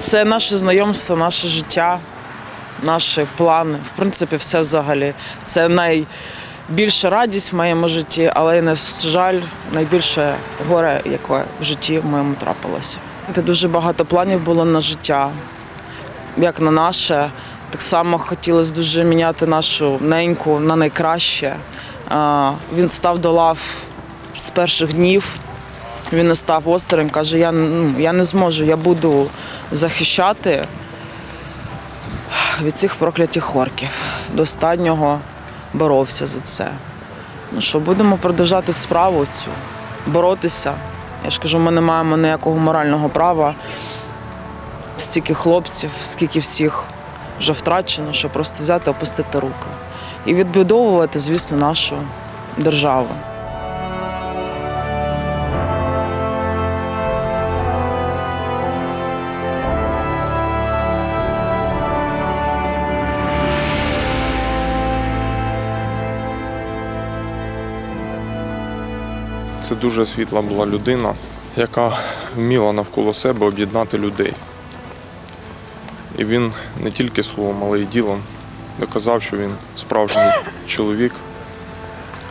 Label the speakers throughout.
Speaker 1: Це наше знайомство, наше життя, наші плани. В принципі, все взагалі. Це найбільша радість в моєму житті, але й, на жаль, найбільше горе, яке в житті в моєму трапилося. Це дуже багато планів було на життя, як на наше. Так само хотілося дуже міняти нашу неньку на найкраще. Він став до лав з перших днів. Він не став осторонь, каже, я, ну, я не зможу, я буду захищати від цих проклятих орків. До останнього боровся за це. Ну що, будемо продовжати справу цю, боротися. Я ж кажу, ми не маємо ніякого морального права. Стільки хлопців, скільки всіх вже втрачено, що просто взяти, опустити руки. І відбудовувати, звісно, нашу державу.
Speaker 2: Це дуже світла була людина, яка вміла навколо себе об'єднати людей. І він не тільки словом, але й ділом доказав, що він справжній чоловік,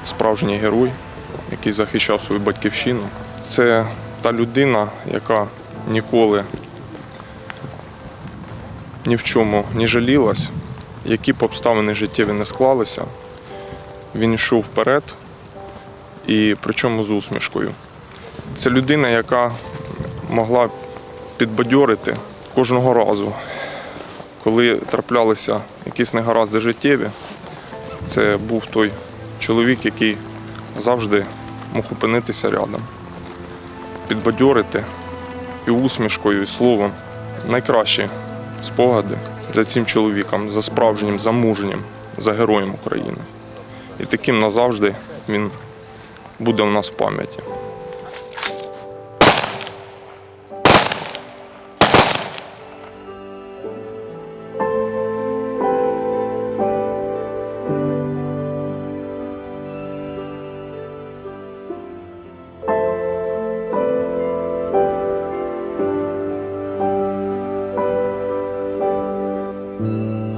Speaker 2: справжній герой, який захищав свою батьківщину. Це та людина, яка ніколи ні в чому не жалілась, які б обставини життєві не склалися. Він йшов вперед і причому з усмішкою. Це людина, яка могла підбадьорити кожного разу, коли траплялися якісь негаразди життєві. Це був той чоловік, який завжди мог опинитися рядом, підбадьорити і усмішкою, і словом. Найкращі спогади за цим чоловіком, за справжнім, за мужнім, за героєм України. І таким назавжди він буде в нас в пам'яті. thank mm -hmm. you